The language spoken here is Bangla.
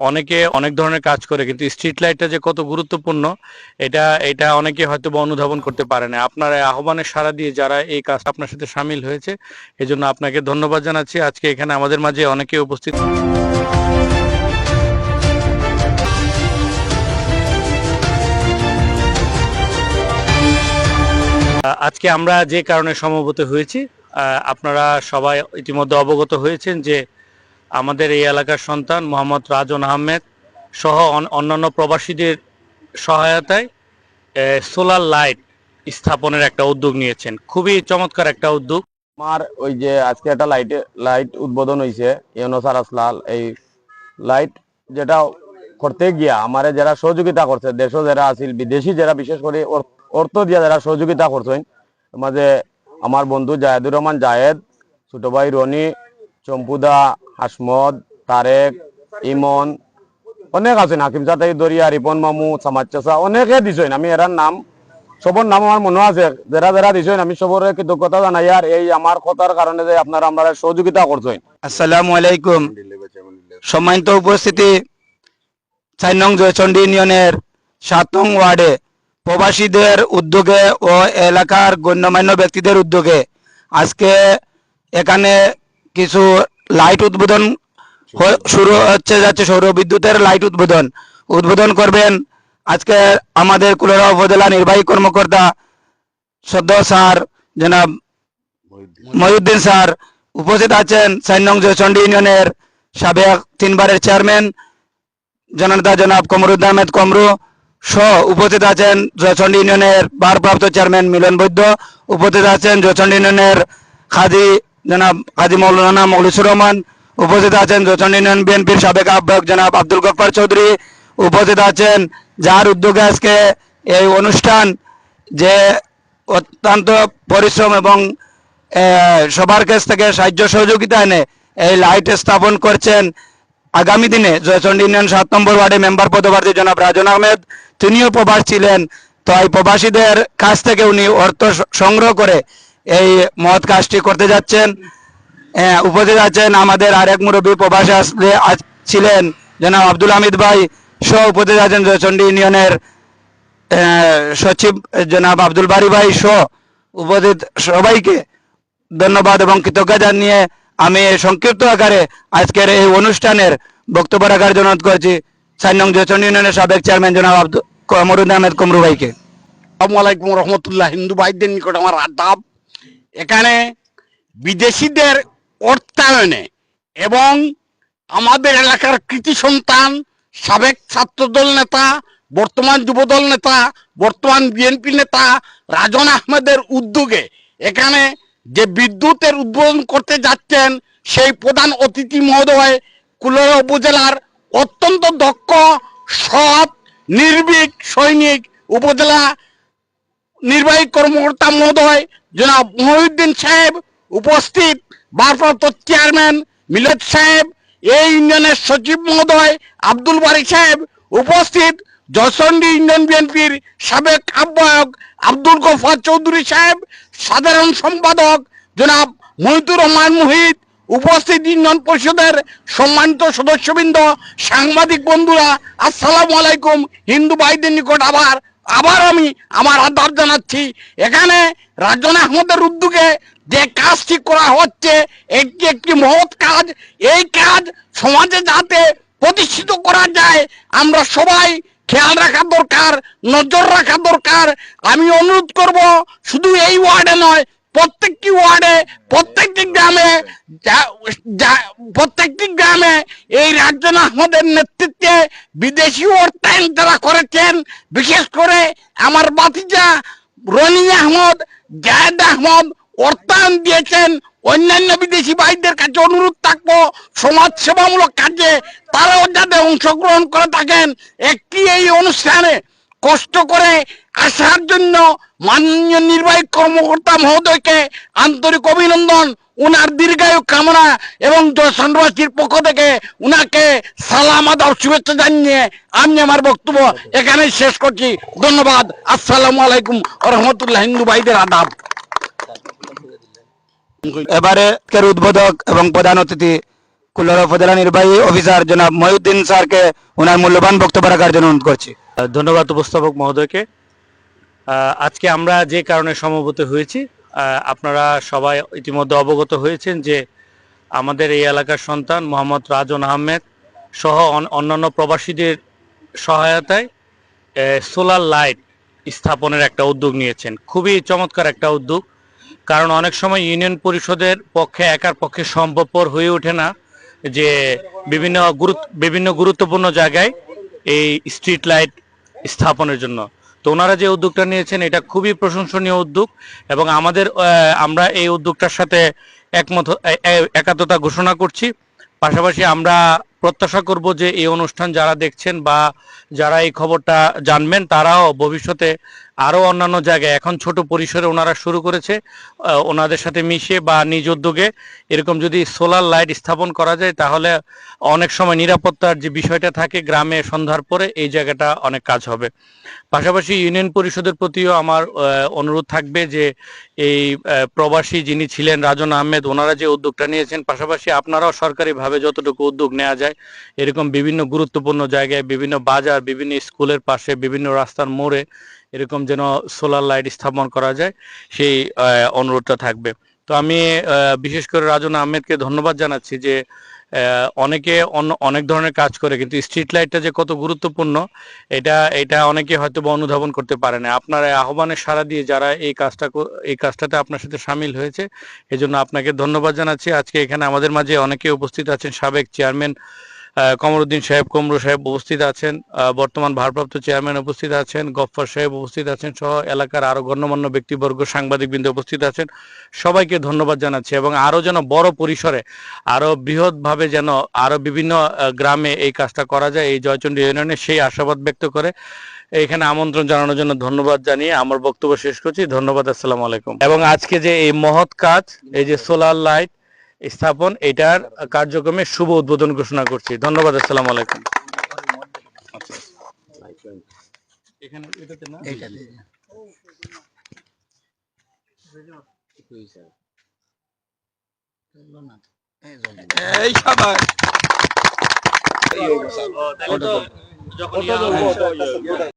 অনেকে অনেক ধরনের কাজ করে, কিন্তু স্ট্রিট লাইটটা যে কত গুরুত্বপূর্ণ, এটা এটা অনেকে হয়তো বা অনুধাবন করতে পারে না। আপনার আহ্বানের সাড়া দিয়ে যারা এই কাজ আপনার সাথে সামিল হয়েছে, এজন্য আপনাকে ধন্যবাদ জানাচ্ছি। আজকে এখানে আমাদের মাঝে অনেকে উপস্থিত আজকে আমরা যে কারণে সমবেত হয়েছি আপনারা সবাই ইতিমধ্যে অবগত হয়েছেন যে আমাদের এই এলাকার সন্তান মোহাম্মদ রাজন আহমেদ সহ অন্যান্য প্রবাসীদের সহায়তায় সোলার লাইট স্থাপনের একটা উদ্যোগ নিয়েছেন। খুবই চমৎকার একটা উদ্যোগ। আমার ওই যে আজকে একটা লাইট লাইট উদ্বোধন হয়েছে ইউনুস আরাসলাল, এই লাইট যেটা করতে গিয়া আমারে যারা সহযোগিতা করছে দেশ যারা আছিল, বিদেশি যারা বিশেষ করে অর- অর্থ দিয়া যারা সহযোগিতা করছেন, মাঝে আমার বন্ধু জায়েদুর রহমান জায়েদ, ছোট ভাই রনি চম্পুদা হাসমদ তারেক, ইমন, অনেক আছেন হাকিম চাতাই দরিয়া, রিপন, মামু সামাজ চাষা অনেকে দিছেন। আমি এরার নাম সবর নাম আমার মনে আছে। যারা যারা দিছেন, আমি সবর কৃতজ্ঞতা জানাই। আর এই আমার কথার কারণে যে আপনারা আমরা সহযোগিতা করছেন আসসালামু আলাইকুম। সম্মানিত উপস্থিতি চার নং জয়চন্ডী ইউনিয়নের সাত নং ওয়ার্ডে প্রবাসীদের উদ্যোগে ও এলাকার গণ্যমান্য ব্যক্তিদের উদ্যোগে আজকে এখানে কিছু লাইট উদ্বোধন শুরু হচ্ছে, যাচ্ছে সৌর বিদ্যুতের লাইট উদ্বোধন। উদ্বোধন করবেন আজকে আমাদের কুলেরা উপজেলা নির্বাহী কর্মকর্তা সদ্য স্যার জনাব মহিউদ্দিন স্যার। উপস্থিত আছেন চার নং জয়চন্ডী ইউনিয়নের সাবেক তিনবারের চেয়ারম্যান, জননেতা জনাব কমরুদ্দিন আহমেদ কমরু সহ উপস্থিত আছেন জয়চন্ডী ইউনিয়নের ভারপ্রাপ্ত চেয়ারম্যান মিলন বৈদ্য। উপস্থিত আছেন জয়চন্ডী ইউনিয়নের খাদি জনাব কাজী মৌলানা মৌলিসুর রহমান, উপস্থিত আছেন জয়চন্ডী ইউনিয়ন বিএনপির সাবেক আহ্বায়ক জনাব আব্দুল গফার চৌধুরী, উপস্থিত আছেন যার উদ্যোগে আজকে এই অনুষ্ঠান যে অত্যন্ত পরিশ্রম এবং সবার কাছ থেকে সাহায্য সহযোগিতা এনে এই লাইট স্থাপন করছেন আগামী দিনে জয়চন্ডী ইউনিয়ন সাত নম্বর ওয়ার্ডে মেম্বার পদপ্রার্থী জনাব রাজন আহমেদ। তিনিও প্রবাস ছিলেন, তো এই প্রবাসীদের কাছ থেকে উনি অর্থ সংগ্রহ করে এই মহৎ কাজটি করতে যাচ্ছেন। আহ, উপস্থিত আছেন আমাদের আরেক মুরব্বী প্রবাসে আসলে ছিলেন জনাব আব্দুল হামিদ ভাই সহ উপস্থিত আছেন জয়চন্ডী ইউনিয়নের সচিব জনাব আব্দুল বারি ভাই সহ উপস্থিত সবাইকে ধন্যবাদ এবং কৃতজ্ঞতা জানিয়ে আমি সংক্ষিপ্ত আকারে আজকের এই অনুষ্ঠানের বক্তব্য রাখার জন্য করছি চার নং জয়চন্ডী ইউনিয়নের সাবেক চেয়ারম্যান জনাব আব্দুল কমরুদ্দিন আহমেদ কমরু ভাইকে। আসসালামু আলাইকুম রহমতুল্লাহ হিন্দু ভাইদের নিকট আমার আদাব। এখানে বিদেশিদের অর্থায়নে এবং আমাদের এলাকার কৃতি সন্তান, সাবেক ছাত্রদল নেতা, বর্তমান যুবদল নেতা, বর্তমান বিএনপি নেতা রাজন আহমেদের উদ্যোগে এখানে যে বিদ্যুতের উদ্বোধন করতে যাচ্ছেন সেই প্রধান অতিথি মহোদয় কুলরা উপজেলার অত্যন্ত দক্ষ, সৎ, নির্ভীক, সৈনিক উপজেলা নির্বাহী কর্মকর্তা মহোদয় জনাব মহিউদ্দিন সাহেব উপস্থিত, ভারপ্রাপ্ত চেয়ারম্যান মিলদ সাহেব, এই ইউনিয়নের সচিব মহোদয় আব্দুল বারি সাহেব উপস্থিত জয়চন্ডী ইউনিয়ন বিএনপির সাবেক আহ্বায়ক আব্দুল গফার চৌধুরী সাহেব, সাধারণ সম্পাদক জনাব মহিতুর রহমান মুহিত উপস্থিত ইউনিয়ন পরিষদের সম্মানিত সদস্যবৃন্দ, সাংবাদিক বন্ধুরা, আসসালামু আলাইকুম, হিন্দু ভাইদের নিকট আবার আবার আমি আমার আদাব জানাচ্ছি। এখানে রাজন আহমদের উদ্যোগে যে কাজটি করা হচ্ছে এটি একটি মহৎ কাজ, এই কাজ সমাজে যাতে প্রতিষ্ঠিত করা যায়, আমরা সবাই খেয়াল রাখা দরকার, নজর রাখা দরকার। আমি অনুরোধ করব, শুধু এই ওয়ার্ডে নয় প্রত্যেকটি ওয়ার্ডে, প্রত্যেকটি গ্রামে প্রত্যেকটি গ্রামে এই রাজ্য আহমদের নেতৃত্বে বিদেশি অর্থায়ন তারা করেছেন। বিশেষ করে আমার বাতিজা রনি আহমদ, জায়দ আহমদ অর্থায়ন দিয়েছেন। অন্যান্য বিদেশি ভাইদের কাছে অনুরোধ থাকব সমাজ সেবামূলক কাজে তারাও যাতে অংশগ্রহণ করে থাকেন। একটি এই অনুষ্ঠানে কষ্ট করে আসার জন্য মাননীয় নির্বাহী কর্মকর্তা মহোদয়কে আন্তরিক অভিনন্দন। উনার দীর্ঘায়ু কামনা এবং চন্দ্রবাসীর পক্ষ থেকে উনাকে সালাম আদাব, শুভেচ্ছা জানিয়ে আমি আমার বক্তব্য এখানে শেষ করছি। ধন্যবাদ। আসসালামু আলাইকুম রহমতুল্লাহ, হিন্দু ভাইদের আদাব। এবারে এর উদ্বোধক এবং প্রধান অতিথি, কুল্লার উপজেলা নির্বাহী অফিসার জনাব মহিউদ্দিন স্যারকে ওনার মূল্যবান বক্তব্য রাখার জন্য অনুরোধ করছি। ধন্যবাদ উপস্থাপক মহোদয়কে। আজকে আমরা যে কারণে সমবেত হয়েছি আপনারা সবাই ইতিমধ্যে অবগত হয়েছেন যে আমাদের এই এলাকার সন্তান মোহাম্মদ রাজন আহমেদ সহ অন্যান্য প্রবাসীদের সহায়তায় সোলার লাইট স্থাপনের একটা উদ্যোগ নিয়েছেন। খুবই চমৎকার একটা উদ্যোগ, কারণ অনেক সময় ইউনিয়ন পরিষদের পক্ষে, একার পক্ষে সম্ভবপর হয়ে ওঠে না যে বিভিন্ন গুরুত্ব বিভিন্ন গুরুত্বপূর্ণ জায়গায় এই স্ট্রিট লাইট স্থাপনের জন্য। তো ওনারা যে উদ্যোগটা নিয়েছেন, এটা খুবই প্রশংসনীয় উদ্যোগ এবং আমাদের আমরা এই উদ্যোগটার সাথে একমত একাত্মতা ঘোষণা করছি। পাশাপাশি আমরা প্রত্যাশা করব যে এই অনুষ্ঠান যারা দেখছেন বা যারা এই খবরটা জানবেন, তারাও ভবিষ্যতে আরও অন্যান্য জায়গায়। এখন ছোট পরিসরে ওনারা শুরু করেছে ওনাদের সাথে মিশে বা নিজ উদ্যোগে এরকম যদি সোলার লাইট স্থাপন করা যায়, তাহলে অনেক সময় নিরাপত্তার যে বিষয়টা থাকে গ্রামে সন্ধ্যার পরে এই জায়গাটা অনেক কাজ হবে। পাশাপাশি ইউনিয়ন পরিষদের প্রতিও আমার অনুরোধ থাকবে যে এই প্রবাসী যিনি ছিলেন রাজন আহমেদ, ওনারা যে উদ্যোগটা নিয়েছেন, পাশাপাশি আপনারাও সরকারিভাবে যতটুকু উদ্যোগ নেওয়া যায়, এরকম বিভিন্ন গুরুত্বপূর্ণ জায়গায় বিভিন্ন বাজার, বিভিন্ন স্কুলের পাশে বিভিন্ন রাস্তার মোড়ে এরকম যেন সোলার লাইট স্থাপন করা যায়, সেই অনুরোধটা থাকবে। তো আমি বিশেষ করে রাজন আহমেদকে ধন্যবাদ জানাচ্ছি যে অনেকে অন্য, অনেক ধরনের কাজ করে, কিন্তু স্ট্রিট লাইটটা যে কত গুরুত্বপূর্ণ, এটা এটা অনেকে হয়তো বা অনুধাবন করতে পারে না। আপনার এই আহ্বানের সাড়া দিয়ে যারা এই কাজটা এই কাজটাতে আপনার সাথে সামিল হয়েছে, এজন্য আপনাকে ধন্যবাদ জানাচ্ছি। আজকে এখানে আমাদের মাঝে অনেকে উপস্থিত আছেন, সাবেক চেয়ারম্যান কমরুদ্দিন সাহেব, কমরু সাহেব উপস্থিত আছেন বর্তমান ভারপ্রাপ্ত চেয়ারম্যান উপস্থিত আছেন গফফর সাহেব উপস্থিত আছেন সহ এলাকার আরও গণ্যমান্য ব্যক্তিবর্গ, সাংবাদিকবৃন্দ উপস্থিত আছেন। সবাইকে ধন্যবাদ জানাচ্ছি এবং আরও যেন বড় পরিসরে, আরও বৃহৎ ভাবে যেন আরও বিভিন্ন গ্রামে এই কাজটা করা যায়, এই জয়চন্ডী ইউনিয়নে সেই আশাবাদ ব্যক্ত করে এখানে আমন্ত্রণ জানানোর জন্য ধন্যবাদ জানিয়ে আমার বক্তব্য শেষ করছি। ধন্যবাদ, আসসালামু আলাইকুম। এবং আজকে যে এই মহৎ কাজ, এই যে সোলার লাইট স্থাপন এটার কার্যক্রমে শুভ উদ্বোধন ঘোষণা করছি। ধন্যবাদ আসসালামু আলাইকুম। এখানে এটাতে না? এই সবাই। যখন ইয়া হবে-